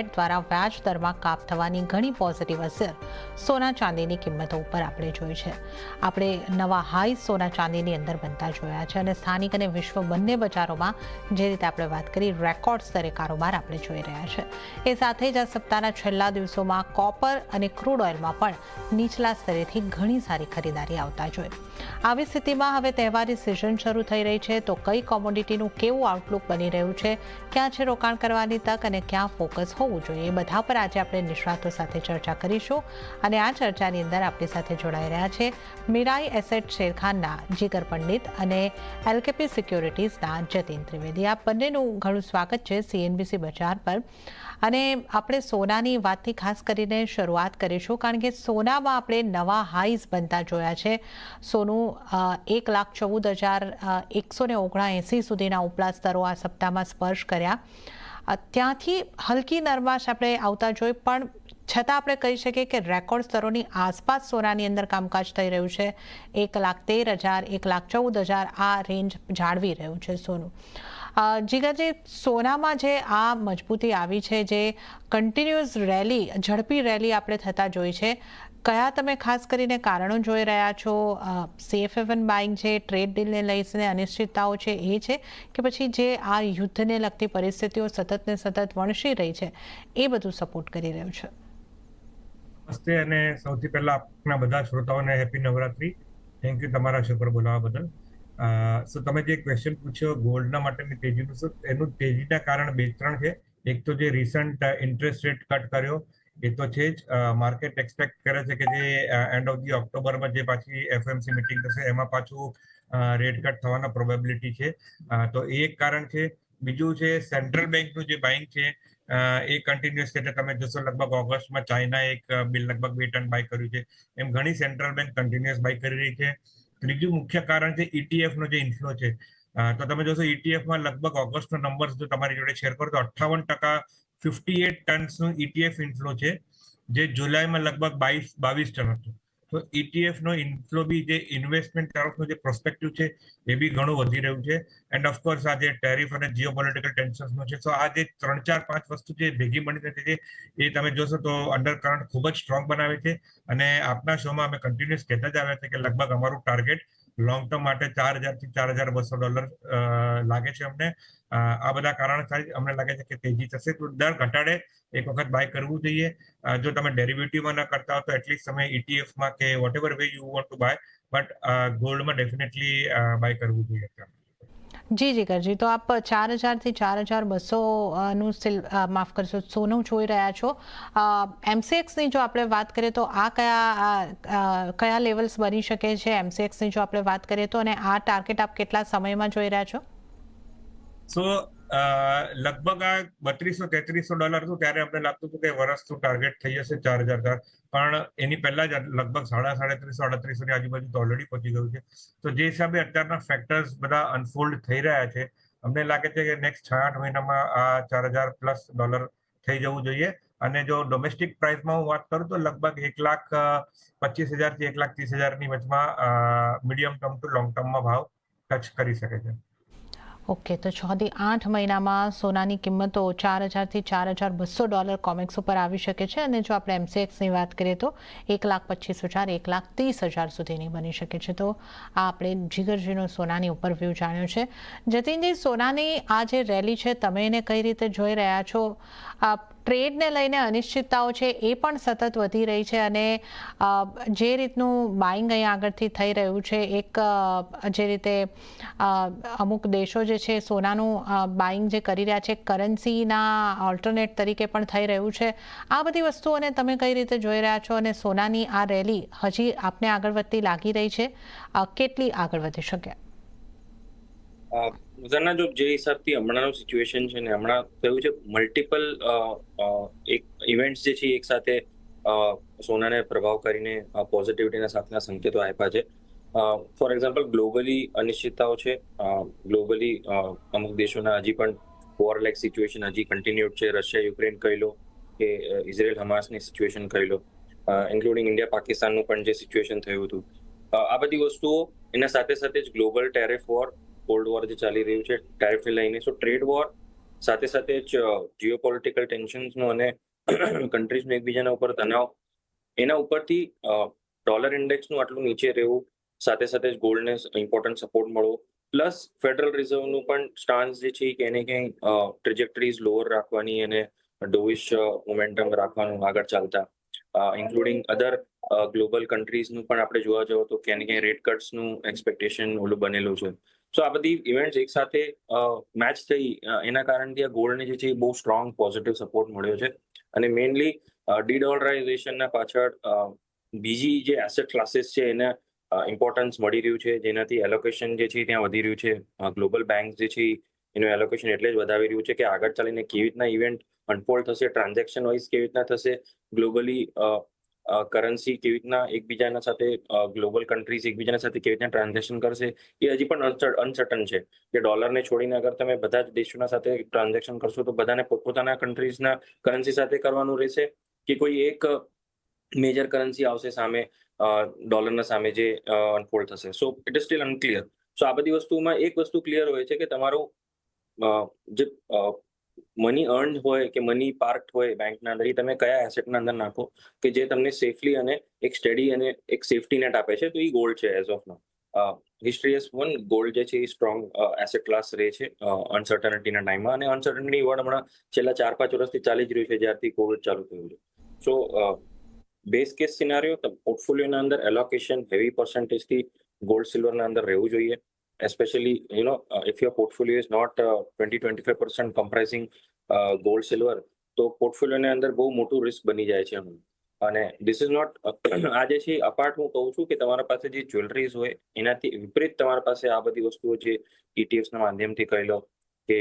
Fed દ્વારા વ્યાજ દરમાં કાપ થવાની ઘણી પોઝિટિવ અસર સોના ચાંદીની કિંમતો ઉપર આપણે જોઈ છે. આપણે નવા હાઈ સોના ચાંદીની અંદર બનતા જોયા છે અને સ્થાનિક અને વિશ્વ બંને બજારોમાં જે રીતે આપણે વાત કરી રેકોર્ડ સ્તરે કારોબાર આપણે જોઈ રહ્યા છે. એ સાથે જ આ સપ્તાહના છેલ્લા દિવસોમાં કોપર અને ક્રૂડ ઓઇલમાં પણ નીચલા સ્તરેથી ઘણી સારી ખરીદારી આવતા જોઈ. આવી સ્થિતિમાં હવે તહેવારી સિઝન શરૂ થઈ રહી છે, તો કઈ કોમોડિટીનું કેવું આઉટલુક બની રહ્યું છે, ક્યાં છે રોકાણ કરવાની તક અને ક્યાં ફોકસ હોવું જોઈએ. એ બધા પર આજે આપણે નિષ્ણાતો સાથે ચર્ચા કરીશું અને આ ચર્ચાની અંદર આપણી સાથે જોડાઈ રહ્યા છે મીરાઈ એસેટ શેરખાનના જીગર પંડિત અને એલકેપી સિક્યોરિટીઝના જતીન ત્રિવેદી. આ બંનેનું ઘણું સ્વાગત છે સીએનબીસી બજાર પર. અને આપણે સોનાની વાતથી ખાસ કરીને શરૂઆત કરીશું કારણ કે સોનામાં આપણે નવા હાઈઝ બનતા જોયા છે. સોનું એક લાખ ચૌદ હજાર એકસો ને ઓગણએંસી સુધીના ઉપલા સ્તરો આ સપ્તાહમાં સ્પર્શ કર્યા. ત્યાંથી હલકી નરમાશ આપણે આવતા જોઈ પણ છતાં આપણે કહી શકીએ કે રેકોર્ડ સ્તરોની આસપાસ સોનાની અંદર કામકાજ થઈ રહ્યું છે. એક લાખ તેર હજાર એક લાખ ચૌદ હજાર આ રેન્જ જાળવી રહ્યું છે સોનું. અ, જીગરજી સોનામાં જે આ મજબૂતી આવી છે જે કન્ટિન્યુઅસ રેલી ઝડપી રેલી આપણે થતા જોઈ છે કયા તમે ખાસ કરીને કારણો જોઈ રહ્યા છો? સેફ હેવન બાઇંગ છે ટ્રેડ ડીલને લઈને અનિશ્ચિતતાઓ છે, એ છે કે પછી જે આ યુદ્ધને લગતી પરિસ્થિતિઓ સતત ને સતત વણસી રહી છે, એ બધું સપોર્ટ કરી રહ્યું છે? નમસ્તે અને સૌથી પહેલા આપના બધા શ્રોતાઓને હેપી નવરાત્રી. થેન્ક યુ તમારા શો પર બોલાવવા બદલ. સો તમે જે ક્વેશ્ચન પૂછ્યો ગોલ્ડના માટેની તેજીનું શું એનું તેજીના કારણ બે ત્રણ છે. એક તો જે રિસન્ટ ઇન્ટરેસ્ટ રેટ કટ કર્યો એ તો છે જ. માર્કેટ એક્સપેક્ટ કરે છે કે જે એન્ડ ઓફ ધી ઓક્ટોબરમાં જે પાછી એફએમસી મિટિંગ થશે, એમાં પાછું રેટ કટ થવાના પ્રોબેબિલિટી છે. તો એ એક કારણ છે. બીજું છે સેન્ટ્રલ બેંકનું જે બાઇંગ છે એ કન્ટિન્યુઅસ છે. એટલે તમે જોશો, લગભગ ઓગસ્ટમાં ચાઇના એક બિલ લગભગ બે ટન બાય કર્યું છે. એમ ઘણી સેન્ટ્રલ બેંક કન્ટિન્યુઅસ બાય કરી રહી છે. ત્રીજું મુખ્ય કારણ છે ETF જે ઇન્ફ્લો છે. તો તમે જોશો ઇટીએફમાં લગભગ ઓગસ્ટનો નંબર જો તમારી જોડે શેર કરો, તો અઠ્ઠાવન ટકા ફિફ્ટી એટ ટન્સનું ઇટીએફ ઇન્ફ્લો છે, જે જુલાઈમાં લગભગ બાવીસ બાવીસ ટન હતું. તો ઇટીએફનો ઇન્ફ્લો બી જે ઇન્વેસ્ટમેન્ટ તરફનું જે પ્રોસ્પેક્ટિવ છે, એ બી ઘણું વધી રહ્યું છે. એન્ડ ઓફકોર્સ આ જે ટેરિફ અને જીઓપોલિટિકલ ટેન્શન્સનો છે, તો આ જે ત્રણ, ચાર, પાંચ વસ્તુ જે ભેગી મળીને છે એ તમે જોશો તો અંડર કરંટ ખૂબ જ સ્ટ્રોંગ બનાવે છે. અને આપના શોમાં અમે કન્ટિન્યુઅસ કહેતા જ આવ્યા છે કે લગભગ અમારું ટાર્ગેટ લોંગ ટર્મ માટે ચાર હજારથી ચાર હજાર બસો ડોલર લાગે છે અમને. આ બધા કારણોસર અમને લાગે છે કે તેજી થશે. તો દર ઘટાડે એક વખત બાય કરવું જોઈએ. જો તમે ડેરિવેટિવમાં ન કરતા હો તો એટલીસ્ટ તમે ઇટીએફમાં કે whatever way you want to buy but ગોલ્ડમાં definitely buy કરવું જોઈએ અત્યારે. જી, કરજી તો આપ ચાર હજારથી ચાર હજાર બસોનું સિલ માફ કરશો, સોનું જોઈ રહ્યા છો એમસીએક્સની જો આપણે વાત કરીએ તો આ કયા કયા લેવલ્સ બની શકે છે એમસીએક્સની જો આપણે વાત કરીએ તો અને આ ટાર્ગેટ આપ કેટલા સમયમાં જોઈ રહ્યા છો સો લગભગ આ બત્રીસો તેત્રીસો ડોલર હતું ત્યારે અમને લાગતું હતું કે વર્ષનું ટાર્ગેટ થઈ જશે ચાર હજાર ચાર. પણ એની પહેલા જ લગભગ સાડા સાડત્રીસો અડત્રીસોની આજુબાજુ તો ઓલરેડી પહોંચી ગયું છે. તો જે હિસાબે અત્યારના ફેક્ટર્સ બધા અનફોલ્ડ થઈ રહ્યા છે, અમને લાગે છે કે નેક્સ્ટ છ આઠ મહિનામાં આ ચાર હજાર પ્લસ ડોલર થઈ જવું જોઈએ. અને જો ડોમેસ્ટિક પ્રાઇસમાં હું વાત કરું તો લગભગ એક લાખ પચીસ હજારથી એક લાખ ત્રીસ હજારની વચમાં મીડિયમ ટર્મ ટુ લોંગ ટર્મમાં ભાવ ટચ કરી શકે છે. ઓકે, તો છ થી આઠ મહિનામાં સોનાની કિંમતો ચાર હજારથી ચાર હજાર બસો ડોલર કોમેક્સ ઉપર આવી શકે છે અને જો આપણે એમસીએક્સની વાત કરીએ તો એક લાખ પચીસ હજાર, એક લાખ ત્રીસ હજાર સુધીની બની શકે છે. તો આ આપણે જીગરજીનો સોનાની ઉપર વ્યૂ જાણ્યો છે. જતીનજી, સોનાની આ જે રેલી છે, તમે એને કઈ રીતે જોઈ રહ્યા છો? ટ્રેડને લઈને અનિશ્ચિતતાઓ છે એ પણ સતત વધી રહી છે અને જે રીતનું બાઇંગ અહીંયા આગળથી થઈ રહ્યું છે, એક જે રીતે અમુક દેશો જે છે સોનાનું બાઇંગ જે કરી રહ્યા છે, કરન્સીના ઓલ્ટરનેટ તરીકે પણ થઈ રહ્યું છે. આ બધી વસ્તુઓને તમે કઈ રીતે જોઈ રહ્યા છો અને સોનાની આ રેલી હજી આપને આગળ વધતી લાગી રહી છે? કેટલી આગળ વધી શકે? ઉદાહરણના જો જે હિસાબથી હમણાંનું સિચ્યુએશન છે ને, હમણાં થયું છે મલ્ટિપલ એક ઇવેન્ટ્સ જે છે એક સાથે સોનાને પ્રભાવ કરીને પોઝિટિવિટીના સાથેના સંકેતો આપ્યા છે. ફોર એક્ઝામ્પલ ગ્લોબલી અનિશ્ચિતતાઓ છે. ગ્લોબલી અમુક દેશોના હજી પણ વોર લાઇક સિચ્યુએશન હજી કન્ટિન્યુડ છે. રશિયા યુક્રેન કહી લો કે ઇઝરાયલ હમાસની સિચ્યુએશન કહી લો. ઇન્ક્લુડિંગ ઇન્ડિયા પાકિસ્તાનનું પણ જે સિચ્યુએશન થયું હતું. આ બધી વસ્તુઓ એના સાથે સાથે જ global tariff war cold war જે ચાલી રહ્યું છે ટેરિફને લઈને સો ટ્રેડ વોર સાથે સાથે જ જીઓ પોલિટિકલ ટેન્શન્સનું અને કન્ટ્રીઝનો એકબીજાના ઉપર તણાવ, એના ઉપરથી ડોલર ઇન્ડેક્સનું આટલું નીચે રહેવું, સાથે સાથે જ ગોલ્ડને ઇમ્પોર્ટન્ટ સપોર્ટ મળવો પ્લસ ફેડરલ રિઝર્વનું પણ સ્ટાન્સ જે છે કે એને ક્યાંય ટ્રેજેક્ટરીઝ લોઅર રાખવાની અને ડોવિશ મોમેન્ટમ રાખવાનું આગળ ચાલતા ઇન્ક્લુડિંગ અધર ગ્લોબલ કન્ટ્રીઝનું પણ આપણે જોવા જાવ તો ક્યાંય ક્યાંય રેટ કટ્સનું એક્સપેક્ટેશન ઓલું બનેલું છે. સો આ બધી ઇવેન્ટ્સ એક સાથે મેચ થઈ એના કારણથી આ ગોલ્ડને જે છે એ બહુ સ્ટ્રોંગ પોઝિટિવ સપોર્ટ મળ્યો છે. અને મેઇનલી ડીડોલરાઇઝેશનના પાછળ બીજી જે એસેટ ક્લાસીસ છે એને ઇમ્પોર્ટન્સ મળી રહ્યું છે. જેનાથી એલોકેશન જે છે ત્યાં વધી રહ્યું છે. ગ્લોબલ બેંક જે છે એનું એલોકેશન એટલે જ વધાવી રહ્યું છે કે આગળ ચાલીને કેવી રીતના ઇવેન્ટ અનફોલ્ડ થશે ટ્રાન્ઝેક્શન વાઇઝ કેવી રીતના થશે ગ્લોબલી કરન્સી કેવી રીતના એકબીજાના સાથે ગ્લોબલ કન્ટ્રીઝ એકબીજાના સાથે કેવી રીતના ટ્રાન્ઝેક્શન કરશે, એ હજી પણ અનસર્ટન છે કે ડોલરને છોડીને અગર તમે બધા જ દેશોના સાથે ટ્રાન્ઝેક્શન કરશો તો બધાને પોતપોતાના કન્ટ્રીઝના કરન્સી સાથે કરવાનું રહેશે? કે કોઈ એક મેજર કરન્સી આવશે સામે ડોલરના સામે જે અનફોલ્ડ થશે? So it is still unclear so આ બધી વસ્તુમાં એક વસ્તુ ક્લિયર હોય છે કે તમારું જે મની અર્ન હોય કે મની પાર્ક હોય બેંકના અંદર એ તમે કયા એસેટના અંદર નાખો કે જે તમને સેફલી અને એક સ્ટડી અને એક સેફટી નેટ આપે છે, તો એ ગોલ્ડ છે as of now history S one gold જે છે એ સ્ટ્રોંગ એસેટ ક્લાસ રહે છે અનસર્ટનિટીના ટાઈમમાં અને અનસર્ટનિટી વર્ડ હમણાં છેલ્લા ચાર પાંચ વર્ષથી ચાલી જ રહ્યું છે, જ્યારથી કોવિડ ચાલુ થયું છે. સો બેઝ કેસ સિનારીઓ પોર્ટફોલિયોના અંદર એલોકેશન હેવી પર્સન્ટેજથી ગોલ્ડ સિલ્વરના અંદર રહેવું જોઈએ. Especially you know uh, if your portfolio is not uh, 20 25% comprising uh, gold silver તો પોર્ટફોલિયોને અંદર બહુ મોટું રિસ્ક બની જાય છે અને ધીસ ઇઝ નોટ આ જે છે અપાર્ટ હું કહું છું કે તમારા પાસે જે જ્વેલરીઝ હોય એનાથી વિપરીત તમારા પાસે આ બધી વસ્તુઓ છે ETFs ના માધ્યમથી કહી લો કે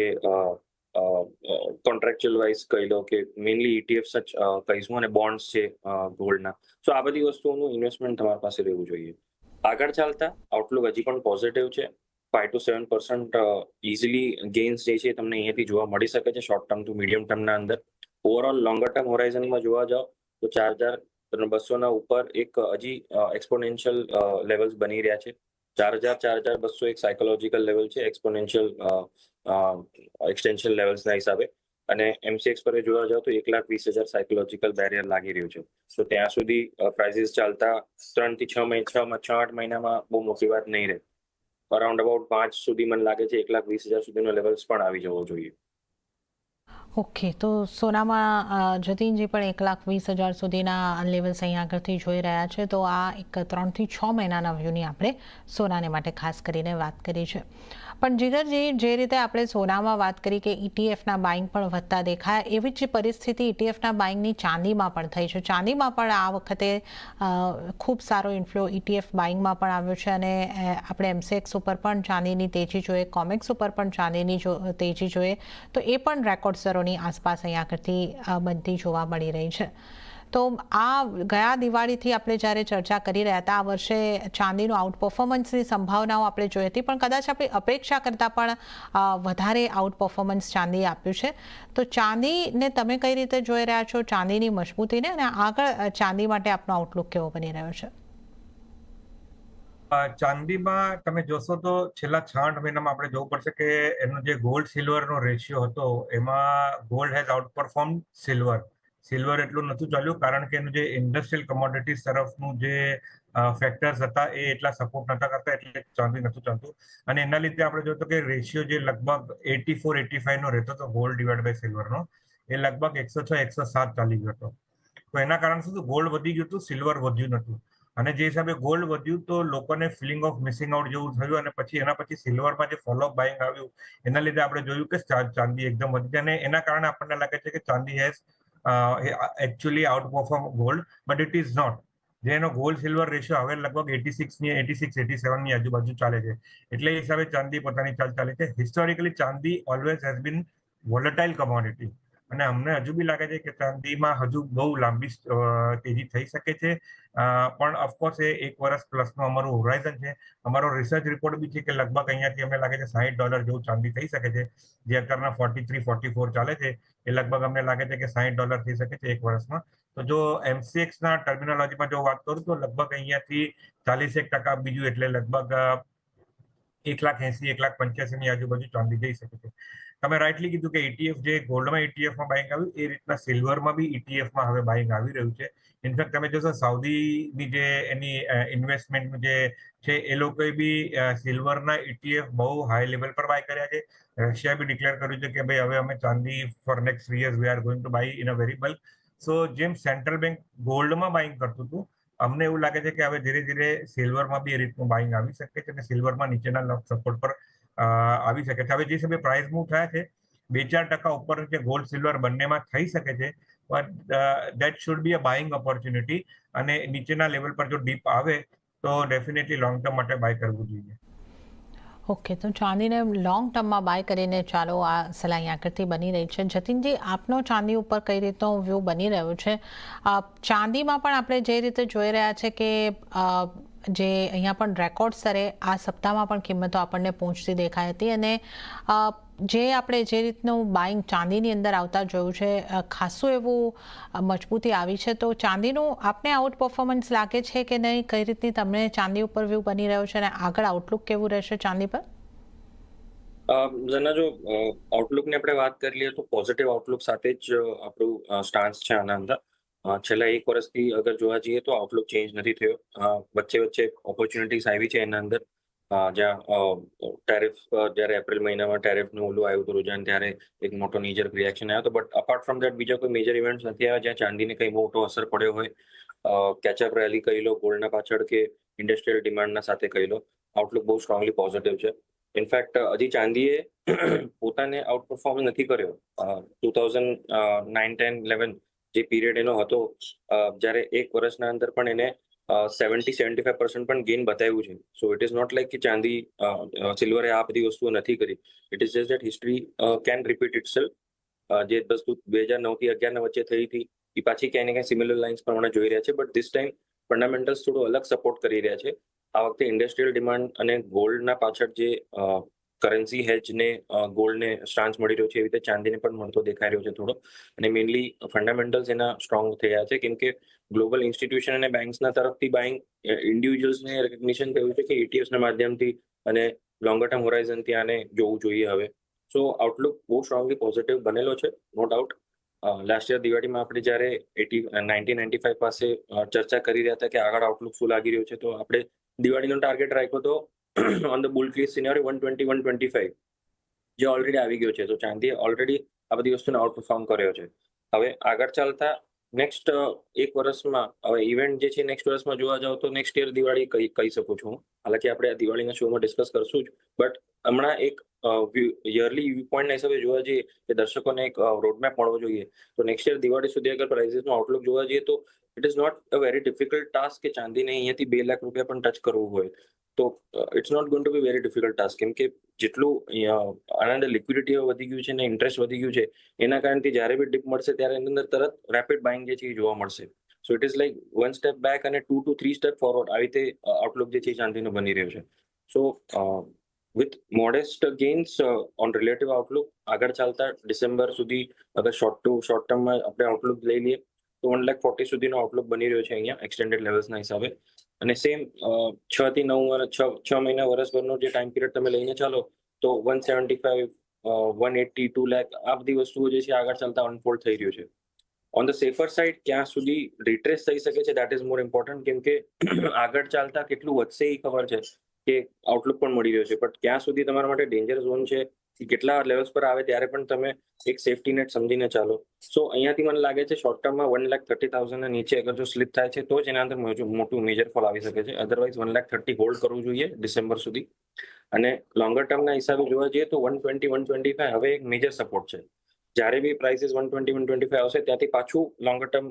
કોન્ટ્રાક્ચ્યુઅલ વાઇઝ કહી લો કે મેઇનલી ઇટીએફ્સ જ કહીશું અને બોન્ડ્સ છે ગોલ્ડના સો આ બધી વસ્તુઓનું ઇન્વેસ્ટમેન્ટ તમારી પાસે રહેવું જોઈએ આગળ ચાલતા આઉટલુક હજી પણ પોઝિટિવ છે five two seven percent easily gains જે છે તમને અહીંયાથી જોવા મળી શકે છે શોર્ટ ટર્મ ટુ મીડિયમ ટર્મના અંદર. ઓવરઓલ લોંગર ટર્મ હોરાઇઝનમાં જોવા જાઓ, તો ચાર હજાર બસોના ઉપર એક હજી એક્સપોનેન્શિયલ લેવલ્સ બની રહ્યા છે. ચાર હજાર ચાર હજાર બસો એક સાયકોલોજીકલ લેવલ છે એક્સપોનેન્શિયલ એક્સટેન્શન લેવલ્સના હિસાબે. અને એમસીએક્સ પર જોવા જાવ તો એક લાખ વીસ હજાર સાયકોલોજીકલ બેરિયર લાગી રહ્યું છે. તો ત્યાં સુધી પ્રાઇઝિસ ચાલતા ત્રણથી છ મહિના છ આઠ મહિનામાં બહુ મોટી વાત નહીં રહે. અરાઉન્ડ અબાઉટ પાંચ સુધી મને લાગે છે, એક લાખ વીસ હજાર સુધીનો લેવલ્સ પણ આવી જવો જોઈએ. ઓકે તો સોનામાં જતીનજી પણ એક લાખ વીસ હજાર સુધીના લેવલ્સ અહીંયા આગળથી જોઈ રહ્યા છે, તો આ એક ત્રણથી છ મહિનાના વ્યૂની આપણે સોનાને માટે ખાસ કરીને વાત કરી છે. પણ જીગરજી, જે રીતે આપણે સોનામાં વાત કરી કે ઇટીએફના બાઇંગ પણ વધતા દેખાય, એવી જ પરિસ્થિતિ ઇટીએફના બાઇંગની ચાંદીમાં પણ થઈ છે. ચાંદીમાં પણ આ વખતે ખૂબ સારો ઇન્ફ્લો ઇટીએફ બાઇંગમાં પણ આવ્યો છે અને આપણે એમસેક્સ ઉપર પણ ચાંદીની તેજી જોઈએ કોમેક્સ ઉપર પણ ચાંદીની તેજી જોઈએ, તો એ પણ રેકોર્ડ સ્તરોની આસપાસ અહીંયા આગળથી બનતી જોવા મળી રહી છે. તો આ ગયા દિવાળીથી આપણે જ્યારે ચર્ચા કરી રહ્યા હતા, આ વર્ષે ચાંદીનું આઉટ પરફોર્મન્સની સંભાવનાઓ આપણે જોઈ હતી, પણ કદાચ આપણી અપેક્ષા કરતાં પણ વધારે આઉટ પરફોર્મન્સ ચાંદીએ આપ્યું છે. તો ચાંદીને તમે કઈ રીતે જોઈ રહ્યા છો? ચાંદીની મજબૂતીને અને આગળ ચાંદી માટે આપનો આઉટલુક કેવો બની રહ્યો છે? ચાંદીમાં તમે જોશો તો છેલ્લા છ આઠ મહિનામાં આપણે જોવું પડશે કે એનો જે ગોલ્ડ સિલ્વરનો રેશિયો હતો, એમાં gold has outperform silver silver એટલું નથી ચાલ્યું, કારણ કે એનું જે ઇન્ડસ્ટ્રીયલ કમોડિટીઝ તરફનું જે ફેક્ટર્સ હતા એ એટલા સપોર્ટ નતા કરતા, એટલે ચાંદી નતું ચાલતું. અને એના લીધે આપણે જોયું કે રેશિયો જે લગભગ એટી ફોર એટી ફાઈવ નો રહેતો હતો ગોલ્ડ ડિવાઈડ બાય સિલ્વરનો એ લગભગ એકસો છ, એકસો સાત ચાલી ગયો હતો. તો એના કારણે શું ગોલ્ડ વધી ગયું હતું સિલ્વર વધ્યું નતું અને જે હિસાબે ગોલ્ડ વધ્યું તો લોકોને ફિલિંગ ઓફ મિસિંગ આઉટ જેવું થયું અને પછી એના પછી સિલ્વરમાં જે ફોલો બાઇંગ આવ્યું, એના લીધે આપણે જોયું કે ચાંદી એકદમ વધી અને એના કારણે આપણને લાગે છે કે ચાંદી has actually outperform gold but it is not જેનો ગોલ્ડ સિલ્વર રેશિયો હવે લગભગ એટી સિક્સની એટી સિક્સ એટી સેવનની આજુબાજુ ચાલે છે. એટલે હિસાબે ચાંદી પોતાની ચાલ ચાલે છે. હિસ્ટોરિકલી ચાંદી always has been volatile commodity અને અમને હજુ બી લાગે છે કે ચાંદીમાં હજુ બહુ લાંબી તેજી થઈ શકે છે. પણ ઓફકોર્સ એ એક વર્ષ પ્લસનું અમારું હોરાઇઝન છે. અમારો રિસર્ચ રિપોર્ટ બી છે કે લગભગ અહીંયાથી અમને લાગે છે સાહીઠ ડોલર જેવું ચાંદી થઈ શકે છે. જે અત્યારના ફોર્ટી થ્રી ફોર્ટી ફોર ચાલે છે. એ લગભગ અમને લાગે છે કે સાહીઠ ડોલર થઈ શકે છે એક વર્ષમાં. તો જો એમસીએક્સ ના ટર્મિનોલોજીમાં જો વાત કરું તો લગભગ અહીંયાથી ચાલીસ એક ટકા બીજું એટલે લગભગ એક લાખ એસી, એક લાખ પંચ્યાસી ની આજુબાજુ ચાંદી જઈ શકે છે. તમે રાઇટલી કીધું કે ETF જે ગોલ્ડમાં ઇટીએફમાં બાઇંગ આવ્યું, એ રીતના સિલ્વરમાં બી ઇટીએફમાં હવે બાઇંગ આવી રહ્યું છે. ઇનફેક્ટ તમે જોશો સાઉદીની જે એની ઇન્વેસ્ટમેન્ટ જે છે, એ લોકોએ બી સિલ્વરના ઇટીએફ બહુ હાઈ લેવલ પર બાય કર્યા છે. રશિયા બી ડિક્લેર કર્યું છે કે ભાઈ હવે અમે ચાંદી for next three years we are going to buy in a very bulk so જેમ સેન્ટ્રલ બેંક ગોલ્ડમાં બાઇંગ કરતું હતું, અમને એવું લાગે છે કે હવે ધીરે ધીરે સિલ્વરમાં બી એ રીતનું બાઇંગ આવી શકે છે અને સિલ્વરમાં નીચેના સપોર્ટ પર આવી શકે છે. હવે જે સમયે પ્રાઇસ મૂવ થયા છે, બે ચાર ટકા ઉપર છે ગોલ્ડ સિલ્વર બંનેમાં થઈ શકે છે but that should be a buying opportunity અને નીચેના લેવલ પર જો ડીપ આવે, તો ડેફિનેટલી લોંગ ટર્મ માટે બાય કરવું જોઈએ. ઓકે તો ચાંદીને લોંગ ટર્મમાં બાય કરીને ચાલો આ સલાહ અહીં આગળથી બની રહી છે. જતીનજી, આપનો ચાંદી ઉપર કઈ રીતનો વ્યૂ બની રહ્યો છે? ચાંદીમાં પણ આપણે જે રીતે જોઈ રહ્યા છે કે જે અહીંયા પણ રેકોર્ડ સ્તરે આ સપ્તાહમાં પણ કિંમતો આપણને પહોંચતી દેખાઈ હતી અને જે આપણે જે રીતનું બાઇંગ ચાંદીની અંદર આવતા જોયું છે ખાસું એવું મજબૂતી આવી છે. તો ચાંદીનું આપને આઉટ પરફોર્મન્સ લાગે છે કે નહીં? કઈ રીતની તમને ચાંદી ઉપર વ્યૂ બની રહ્યો છે અને આગળ આઉટલુક કેવું રહેશે ચાંદી પર? જેના જો આઉટલુકની આપણે વાત કરી લઈએ તો પોઝિટિવ આઉટલુક સાથે જ આપણું સ્ટાન્સ છે આના અંદર. છેલ્લા એક વર્ષથી અગર જોવા જઈએ તો આઉટલુક ચેન્જ નથી થયો. વચ્ચે વચ્ચે ઓપોર્ચ્યુનિટીસ આવી છે એના અંદર. જ્યાં ટેરિફ જ્યારે એપ્રિલ મહિનામાં ટેરિફનું ઓલું આવ્યું હતું રુઝાન ત્યારે એક મોટો નીજર રિએક્શન આવ્યો હતો. બટ અપાર્ટ ફ્રોમ દેટ બીજા કોઈ મેજર ઇવેન્ટ્સ નથી આવ્યા જ્યાં ચાંદીને કંઈ મોટો અસર પડ્યો હોય. કેચઅપ રેલી કહી લો ગોલ્ડના પાછળ કે ઇન્ડસ્ટ્રીયલ ડિમાન્ડના સાથે કહી લો આઉટલુક બહુ સ્ટ્રોંગલી પોઝિટિવ છે. ઇનફેક્ટ હજી ચાંદીએ પોતાને આઉટ પરફોર્મ નથી કર્યો. Two thousand nine ten eleven જે પીરિયડ એનો હતો જ્યારે એક વર્ષના અંદર પણ એને સેવન્ટી સેવન્ટી ફાઈવ પર્સન્ટ પણ ગેઇન બતાવ્યું છે. So it is not like કે ચાંદી સિલ્વરે આ બધી વસ્તુઓ નથી કરી. It is just that history can repeat it જે વસ્તુ બે હજાર નવથી અગિયારના વચ્ચે થઈ હતી, એ પાછી ક્યાંય ને ક્યાંય સિમિલર લાઇન્સ પ્રમાણે જોઈ રહ્યા છે. બટ ધીસ ટાઈમ ફંડામેન્ટલ્સ થોડું અલગ સપોર્ટ કરી રહ્યા છે. આ વખતે ઇન્ડસ્ટ્રીયલ ડિમાન્ડ અને ગોલ્ડના પાછળ જે કરન્સી હેજને ગોલ્ડને સ્ટાન્સ મળી રહ્યો છે એવી રીતે ચાંદીને પણ મળતો દેખાઈ રહ્યો છે થોડો. અને મેઇનલી ફંડામેન્ટલ્સ એના સ્ટ્રોંગ થયા છે. કેમ કે ગ્લોબલ ઇન્સ્ટિટ્યુશન અને બેંક્સના તરફથી બાઇંગ ઇન્ડિવિજ્યુઅલ્સને રેકગ્નિશન થયું છે કે એટીએફના માધ્યમથી અને લોંગર ટર્મ હોરાઇઝનથી આને જોવું જોઈએ હવે. સો આઉટલુક બહુ સ્ટ્રોંગલી પોઝિટિવ બનેલો છે નો ડાઉટ લાસ્ટ યર દિવાળીમાં આપણે જ્યારે એટી નાઇન્ટીન નાઇન્ટી ફાઈવ પાસે ચર્ચા કરી રહ્યા હતા કે આગળ આઉટલુક શું લાગી રહ્યો છે, તો આપણે દિવાળીનો ટાર્ગેટ રાખ્યો તો on the bull case scenario one twenty one twenty five જે ઓલરેડી આવી ગયો છે. તો ચાંદીએ ઓલરેડી આ બધી વસ્તુને આઉટ પરફોર્મ કર્યો છે. હવે આગળ ચાલતા નેક્સ્ટ એક વર્ષમાં, હવે ઇવેન્ટ જે છે નેક્સ્ટ વર્ષમાં જોવા જાવ તો નેક્સ્ટ યર દિવાળી કહી કહી શકું છું હાલાકી આપણે આ દિવાળીના શોમાં ડિસ્કસ કરશું જ. બટ હમણાં એક યરલી વ્યૂ પોઈન્ટના હિસાબે જોવા જઈએ કે દર્શકોને એક રોડમેપ મળવો જોઈએ. તો નેક્સ્ટ યર દિવાળી સુધી અગર પ્રાઇસીસનું આઉટલુક જોવા જઈએ તો it is not a very difficult task કે ચાંદીને અહીંયાથી બે લાખ રૂપિયા પણ ટચ કરવું હોય. તો it's not going to be very difficult task કેમ કે જેટલું આના અંદર લિક્વિડિટી વધી ગયું છે અને ઇન્ટરેસ્ટ વધી ગયું છે, એના કારણથી જ્યારે બી ડીપ મળશે ત્યારે એની અંદર તરત રેપિડ બાઇંગ જે છે એ જોવા મળશે. So it is like one step back અને two two three step forward આવી રીતે આઉટલુક જે છે શાંતિનો બની રહ્યો છે. So with modest gains on relative outlook આગળ ચાલતા ડિસેમ્બર સુધી અગર શોર્ટ ટુ શોર્ટ ટર્મમાં આપણે આઉટલુક લઈ લઈએ, તો વન લાખ ફોર્ટી સુધીનો આઉટલુક બની રહ્યો છે અહીંયા એક્સટેન્ડેડ લેવલ્સના હિસાબે. અને સેમ છ થી નવ વર્ષ છ મહિના વર્ષભરનો જે ટાઈમ પિરિયડ તમે લઈને ચાલો, તો one seventy five one eighty two લેખ આ બધી વસ્તુઓ જે છે આગળ ચાલતા અનફોલ્ડ થઈ રહ્યું છે. ઓન ધ સેફર સાઇડ ક્યાં સુધી રિટ્રેસ થઈ શકે છે દેટ ઇઝ મોર ઇમ્પોર્ટન્ટ કેમ કે આગળ ચાલતા કેટલું વધશે એ ખબર છે, કે આઉટલુક પણ મળી રહ્યો છે. બટ ક્યાં સુધી તમારા માટે ડેન્જર ઝોન છે કેટલા લેવલ્સ પર આવે ત્યારે પણ તમે એક સેફટી નેટ સમજીને ચાલો. સો અહીંયાથી મને લાગે છે શોર્ટ ટર્મમાં વન લાખ થર્ટી થાઉઝન્ડ નીચે અગર જો સ્લીપ થાય છે, તો જ એના અંદર મોટું મેજર ફોલ આવી શકે છે. Otherwise one lakh thirty hold કરવું જોઈએ ડિસેમ્બર સુધી. અને લોંગર ટર્મના હિસાબે જોવા જઈએ તો one twenty one twenty five હવે એક મેજર સપોર્ટ છે. જ્યારે બી prices one twenty one twenty five આવશે, ત્યાંથી પાછું લોંગર ટર્મ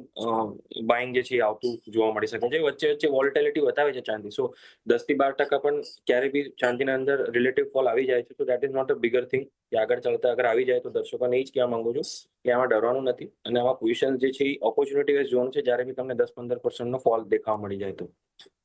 બાઇંગ જે છે એ આવતું જોવા મળી શકે છે. વચ્ચે વચ્ચે વોલ્ટેલિટી બતાવે છે ચાંદી. સો દસથી બાર ટકા પણ ક્યારે બી ચાંદીના અંદર રિલેટિવ ફોલ આવી જાય છે, તો that is not a bigger thing કે આગળ ચાલતા અગર આવી જાય તો દર્શકોને એ જ કહેવા માંગુ છું કે આમાં ડરવાનું નથી. અને આમાં પોઝિશન જે છે એ ઓપોર્ચ્યુનિટી વેઝ ઝોન છે, જ્યારે બી તમને દસ પંદર પર્સન્ટનો ફોલ દેખાવા મળી જાય તો.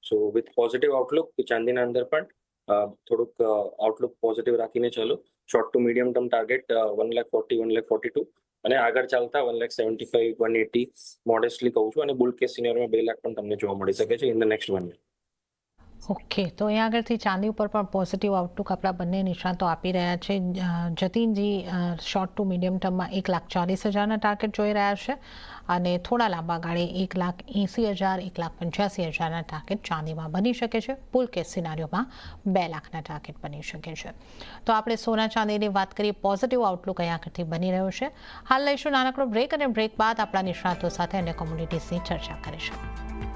સો વિથ પોઝિટિવ આઉટલુક ચાંદીના અંદર પણ થોડુંક આઉટલુક પોઝિટિવ રાખીને ચાલો. Short to medium term target one lakh forty one lakh forty two અને આગળ ચાલતા one lakh seventy five one eighty modestly કહું છું અને બુલ કેસ સિનિયરમાં બે લાખ પણ તમને જોવા મળી શકે છે in the next one okay, તો અહીંયા આગળથી ચાંદી ઉપર પણ પોઝિટિવ આઉટલુક આપણા બંને નિષ્ણાતો આપી રહ્યા છે. જતીનજી શોર્ટ ટુ મીડિયમ ટર્મમાં એક લાખ ચાલીસ હજારના ટાર્ગેટ જોઈ રહ્યા છે અને થોડા લાંબા ગાળે એક લાખ એંસી હજાર, એક લાખ પંચ્યાસી હજારના ટાર્ગેટ ચાંદીમાં બની શકે છે. પુલ કેસ સિનારીઓમાં બે લાખના ટાર્ગેટ બની શકે છે. તો આપણે સોના ચાંદીની વાત કરીએ પોઝિટિવ આઉટલુક અહીંયા આગળથી બની રહ્યો છે. હાલ લઈશું નાનકડો બ્રેક અને બ્રેક બાદ આપણા નિષ્ણાતો સાથે અન્ય કોમ્યુનિટીઝની ચર્ચા કરીશું.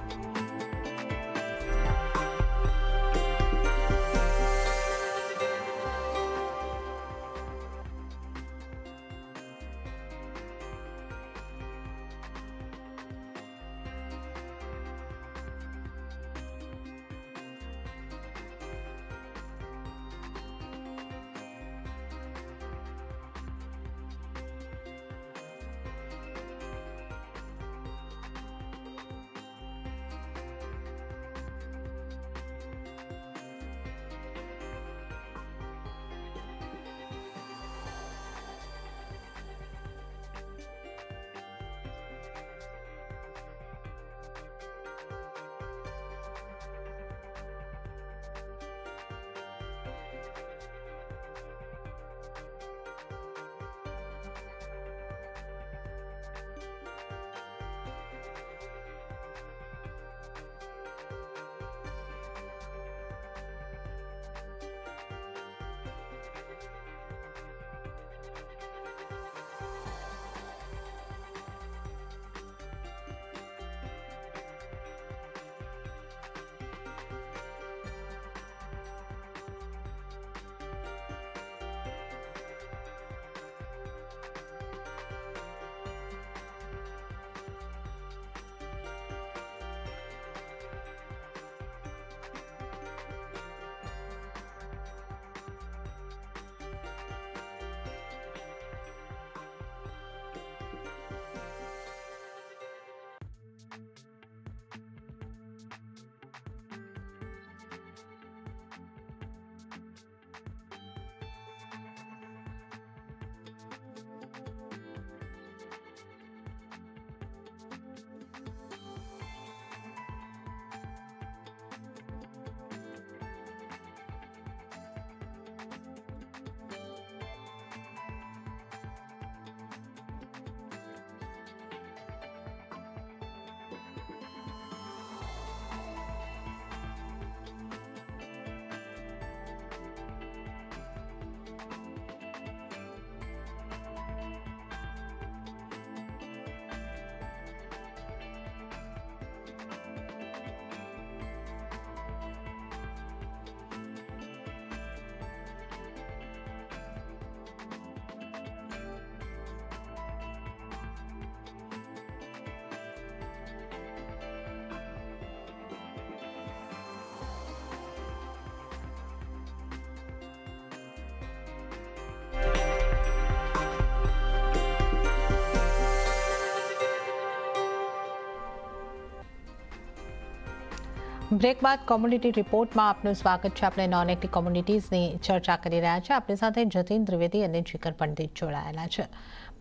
બ્રેક બાદ કોમ્યુનિટી રિપોર્ટમાં આપનું સ્વાગત છે. આપણે નોન એક્ટિવ કોમ્યુનિટીઝની ચર્ચા કરી રહ્યા છે. આપણી સાથે જતીન ત્રિવેદી અને જીકર પંડિત જોડાયેલા છે.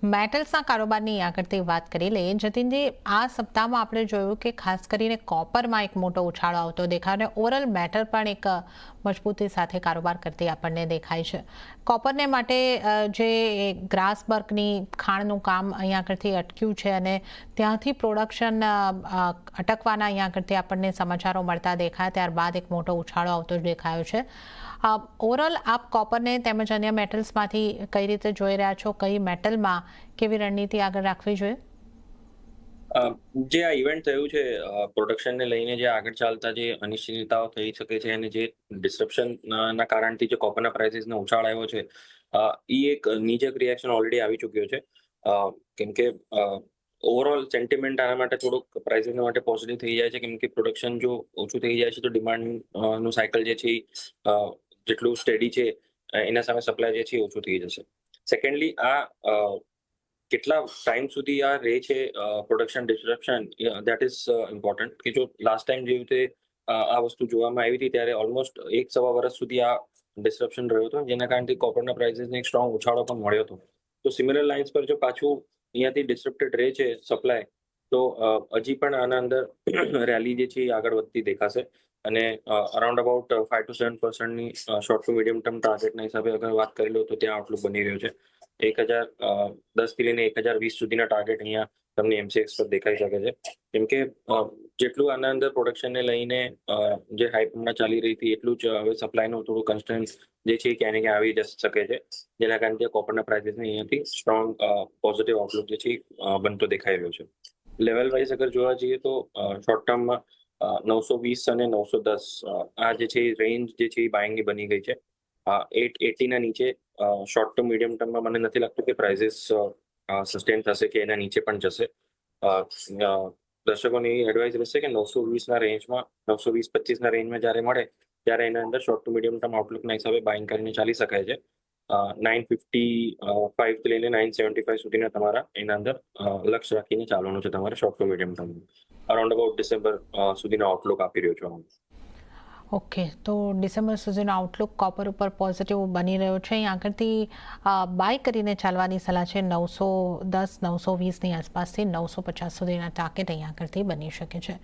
મેટલ્સના કારોબારની આગળથી વાત કરી લઈએ. જતીનજી, આ સપ્તાહમાં આપણે જોયું કે ખાસ કરીને કોપરમાં એક મોટો ઉછાળો આવતો દેખાયો અને ઓરલ મેટર પણ એક મજબૂતી સાથે કારોબાર કરતી આપણને દેખાય છે. કોપરને માટે જે ગ્રાસબર્ગની ખાણનું કામ અહીંયા આગળથી અટક્યું છે અને ત્યાંથી પ્રોડક્શન અટકવાના અહીંયા આગળથી આપણને સમાચારો મળતા દેખાય. ત્યારબાદ એક મોટો ઉછાળો આવતો જ દેખાયો છે. ઓવરઓલ આપ કોપરને તેમજ અન્ય મેટલ્સમાંથી કઈ રીતે જોઈ રહ્યા છો? કઈ મેટલમાં કેવી રણનીતિ આગળ રાખવી જોઈએ? જે આ ઇવેન્ટ થયું છે પ્રોડક્શનને લઈને જે આગળ ચાલતા જે અનિશ્ચિતતાઓ થઈ શકે છે અને જે ડિસ્ટ્રપ્શન ના કારણથી જે કોપરના પ્રાઇસીસનો ઉછાળ આવ્યો છે એ એક નીજક રિએક્શન ઓલરેડી આવી ચૂક્યો છે. કેમ કે ઓવરઓલ સેન્ટિમેન્ટ આના માટે થોડુંક પ્રાઇસીસ માટે પોઝિટિવ થઈ જાય છે, કેમ કે પ્રોડક્શન જો ઓછું થઈ જાય છે, તો ડિમાન્ડનું સાયકલ જે છે જેટલું સ્ટેડી છે, એના સામે સપ્લાય જે છે ઓછું થઈ જશે. સેકન્ડલી આ કેટલા ટાઈમ સુધી આ રહે છે production disruption that is important કે જો લાસ્ટ ટાઈમ જેવી રીતે આ વસ્તુ જોવામાં આવી હતી, ત્યારે ઓલમોસ્ટ એક સવા વર્ષ સુધી આ ડિસ્ટ્રપ્શન રહ્યો હતો, જેના કારણથી કોપરના પ્રાઇસીસને એક સ્ટ્રોંગ ઉછાળો પણ મળ્યો હતો. તો સિમિલર લાઇન્સ પર જો પાછું અહીંયાથી ડિસ્ટ્રપ્ટેડ રહે છે સપ્લાય તો હજી પણ આના અંદર રેલી જે છે એ આગળ વધતી દેખાશે. અને around about five to seven પર્સન્ટની short to medium term ટાર્ગેટના હિસાબે અગર વાત કરી લો તો ત્યાં આટલું બની રહ્યું છે. એક હજાર દસથી લઈને એક હજાર વીસ સુધીના ટાર્ગેટ અહીંયા તમને એમસીએક્સ પર દેખાઈ શકે છે. કેમ કે જેટલું આના અંદર પ્રોડક્શનને લઈને જે હાઈપ હમણાં ચાલી રહી હતી, એટલું જ હવે સપ્લાયનું થોડું કન્સ્ટન્સ જે છે એ ક્યાં આવી જઈ શકે છે. જેના કારણે કોપરના પ્રાઇસીસને અહીંયાથી સ્ટ્રોંગ પોઝિટિવ આઉટલુક જે છે બનતો દેખાઈ રહ્યો છે. લેવલ વાઇઝ અગર જોવા જઈએ તો શોર્ટ ટર્મમાં નવસો વીસ અને નવસો દસ આ જે છે રેન્જ જે છે એ બાઇંગની બની ગઈ છે. એટ એટીના નીચે શોર્ટ ટુ મીડિયમ ટર્મમાં મને નથી લાગતું કે પ્રાઇઝીસ સસ્ટેન થશે કે એના નીચે પણ જશે. દર્શકોની એડવાઇસ રહેશે કે નવસો વીસના રેન્જમાં નવસો વીસ પચીસના રેન્જમાં જ્યારે મળે, ત્યારે એના અંદર શોર્ટ ટુ મીડિયમ ટર્મ આઉટલુકના હિસાબે બાઇંગ કરીને ચાલી શકાય છે. નાઇન ફિફ્ટી ફાઇવથી લઈને નાઇન સેવન્ટી ફાઇવ સુધીના તમારા એના અંદર લક્ષ્ય રાખીને ચાલવાનું છે તમારે short to medium term around about December સુધીનો આઉટલુક આપી રહ્યો છું. ઓકે તો ડિસેમ્બર સુધીનો આઉટલુક કોપર ઉપર પોઝિટિવ બની રહ્યો છે. અહીં આગળથી બાય કરીને ચાલવાની સલાહ છે. નવસો દસ, નવસો વીસની આસપાસથી નવસો પચાસ સુધીના ટાર્ગેટ અહીં આગળથી બની શકે છે.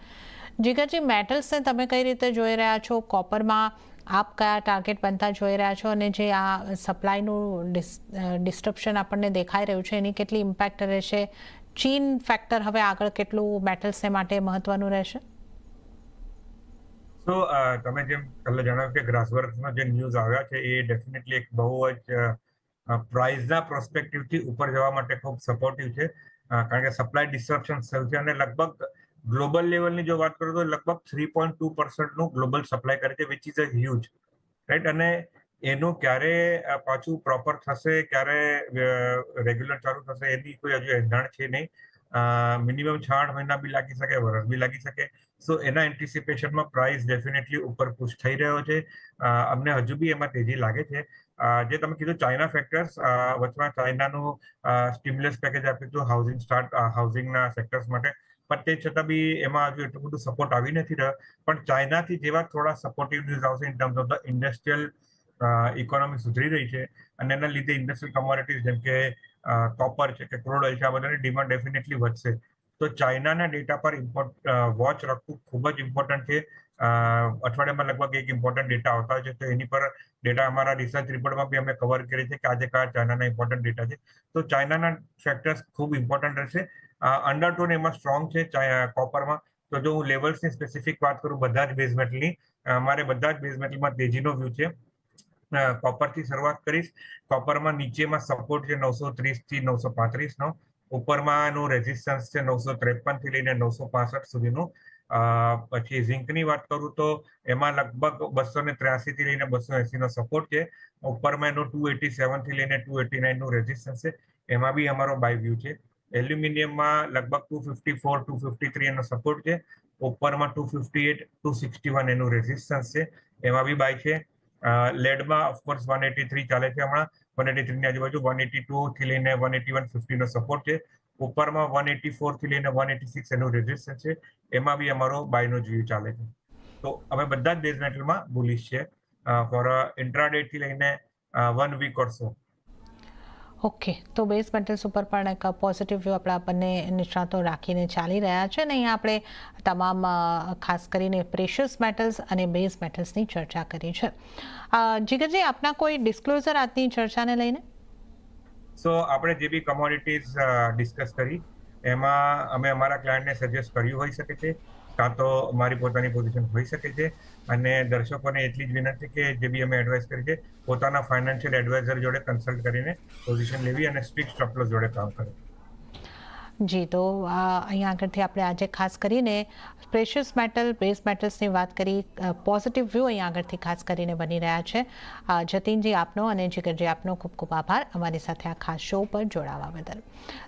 જીગરજી મેટલ્સને તમે કઈ રીતે જોઈ રહ્યા છો? કોપરમાં આપ કયા ટાર્ગેટ બનતા જોઈ રહ્યા છો? અને જે આ સપ્લાયનું ડિસ્ટ્રપ્શન આપણને દેખાઈ રહ્યું છે, એની કેટલી ઇમ્પેક્ટ રહેશે? ચીન ફેક્ટર હવે આગળ કેટલું મેટલ્સને માટે મહત્વનું રહેશે? તો તમે જેમ પહેલા જણાવ્યું કે ગ્રાસવર્કમાં જે ન્યૂઝ આવ્યા છે, એ ડેફિનેટલી એક બહુ જ પ્રાઇઝના પ્રોસ્પેક્ટિવથી ઉપર જવા માટે ખૂબ સપોર્ટિવ છે. કારણ કે સપ્લાય ડિસ્ટ્રપ્શન થયું છે અને લગભગ ગ્લોબલ લેવલની જો વાત કરું તો લગભગ થ્રી પોઈન્ટ ટુ પર્સન્ટનું ગ્લોબલ સપ્લાય કરે છે which is a huge right અને એનું ક્યારે પાછું પ્રોપર થશે, ક્યારે રેગ્યુલર ચાલુ થશે, એની કોઈ હજુ એંધાણ છે નહીં. મિનિમમ છ આઠ મહિના બી લાગી શકે વર્ષ બી લાગી શકે. સો એના એન્ટિસિપેશનમાં પ્રાઇસ ડેફિનેટલી ઉપર પુશ થઈ રહ્યો છે. અમને હજુ બી એમાં તેજી લાગે છે. જે તમે કીધું ચાઇના ફેક્ટર્સ વચમાં ચાઇનાનું સ્ટિમ્યુલસ પેકેજ આપ્યું હતું હાઉસિંગ સ્ટાર્ટ હાઉસિંગના સેક્ટર્સ માટે. પણ તે છતાં બી એમાં હજુ એટલું બધું સપોર્ટ આવી નથી રહ્યો. પણ ચાઇનાથી જેવા થોડા સપોર્ટિવ ન્યૂઝ આવશે in terms of the industrial economy સુધરી રહી છે. અને એના લીધે ઇન્ડસ્ટ્રીયલ કમોડિટીઝ જેમ કે કોપર છે કે ક્રૂડ ઓઇલ છે, આ બધાની ડિમાન્ડ ડેફિનેટલી વધશે. તો ચાઇનાના ડેટા પર ઇમ્પોર્ટ વોચ રાખવું ખૂબ જ ઇમ્પોર્ટન્ટ છે. અઠવાડિયામાં લગભગ એક ઇમ્પોર્ટન્ટ ડેટા આવતા હોય છે. તો એની પર ડેટા અમારા રિસર્ચ રિપોર્ટમાં બી અમે કવર કરીએ છીએ કે આજે કયા ચાઇનાના ઇમ્પોર્ટન્ટ ડેટા છે. તો ચાઇનાના ફેક્ટર્સ ખૂબ ઇમ્પોર્ટન્ટ રહેશે. અંડરટોન એમાં સ્ટ્રોંગ છે કોપરમાં તો જો હું લેવલ્સની સ્પેસિફિક વાત કરું બધા જ બેઝ મેટલની અમારે બધા જ બેઝ મેટલમાં તેજીનો વ્યૂ છે. કોપરથી શરૂઆત કરીશ. કોપરમાં નીચેમાં સપોર્ટ છે નવસો ત્રીસથી નવસો પાંત્રીસ નો. ઉપરમાં એનું રેઝિસ્ટન્સ છે નવસો ત્રેપનથી લઈને નવસો પાસઠ સુધીનું. પછી ઝિંકની વાત કરું તો એમાં લગભગ બસો ને ત્ર્યાસી થી લઈને બસો એસી નો સપોર્ટ છે. ઉપરમાં એનું ટુ એટી સેવનથી લઈને ટુ એટી નાઇનનું રેઝિસ્ટન્સ છે. એમાં બી અમારો બાય વ્યૂ છે. એલ્યુમિનિયમમાં લગભગ two fifty four two fifty three એનો સપોર્ટ છે. ઉપરમાં two fifty eight two sixty one એનું રેઝિસ્ટન્સ છે. એમાં બી બાય છે. લેડમાં of course one eighty three ચાલે છે હમણાં. વન એટી થ્રીની આજુબાજુ વન એટી ટુ થી લઈને વન એટી વન ફિફ્ટીનો સપોર્ટ છે. ઉપરમાં વન એટી ફોરથી લઈને વન એટી સિક્સ એનું રેઝિસ્ટન્સ છે. એમાં બી અમારો બાયનો જ વ્યૂ ચાલે છે. તો અમે બધા જ બેઝ મેટલમાં બુલિશ છે. ફોર ઇન્ટ્રાડે થી લઈને one week or so okay, તો બેઝ મેટલ્સ ઉપર પણ એક પોઝિટિવ વ્યૂ આપણા બંને નિષ્ણાતો રાખીને ચાલી રહ્યા છે અને અહીંયા આપણે તમામ ખાસ કરીને પ્રેશિયસ મેટલ્સ અને બેઝ મેટલ્સની ચર્ચા કરી છે. જીગરજી, આપના કોઈ ડિસ્ક્લોઝર આજની ચર્ચાને લઈને? સો આપણે જે બી કમોડિટીઝ ડિસ્કસ કરી એમાં અમે અમારા ક્લાયન્ટને સજેસ્ટ કર્યું હોઈ શકે છે, કાં તો મારી પોતાની પોઝિશન હોઈ શકે છે. અને દર્શકોને એટલી જ વિનંતી કે જે બી અમે એડવાઇસ કરી છે, પોતાના ફાઇનાન્શિયલ એડવાઇઝર જોડે કન્સલ્ટ કરીને પોઝિશન લેવી અને સ્ટ્રિક્ટ સ્ટોપલોસ જોડે કામ કરે જી તો અહીંયા આગળથી આપણે આજે ખાસ કરીને પ્રેશિયસ મેટલ બેઝ મેટલ્સની વાત કરી પોઝિટિવ વ્યૂ અહીંયા આગળથી ખાસ કરીને બની રહ્યા છે. જતીનજી આપનો અને જીગરજી આપનો ખૂબ ખૂબ આભાર. અમારી સાથે આ ખાસ શો પર જોડાવા બદલ.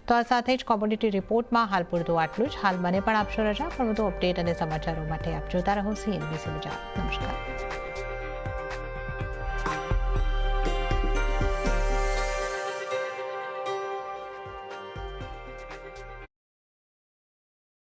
તો આ સાથે જ કોમોડિટી રિપોર્ટમાં હાલ પૂરતું આટલું જ. હાલ મને પણ આપશો રજા. પણ વધુ અપડેટ અને સમાચારો માટે આપ જોતા રહો. સીએનબીસી ગુજરાત નમસ્કાર.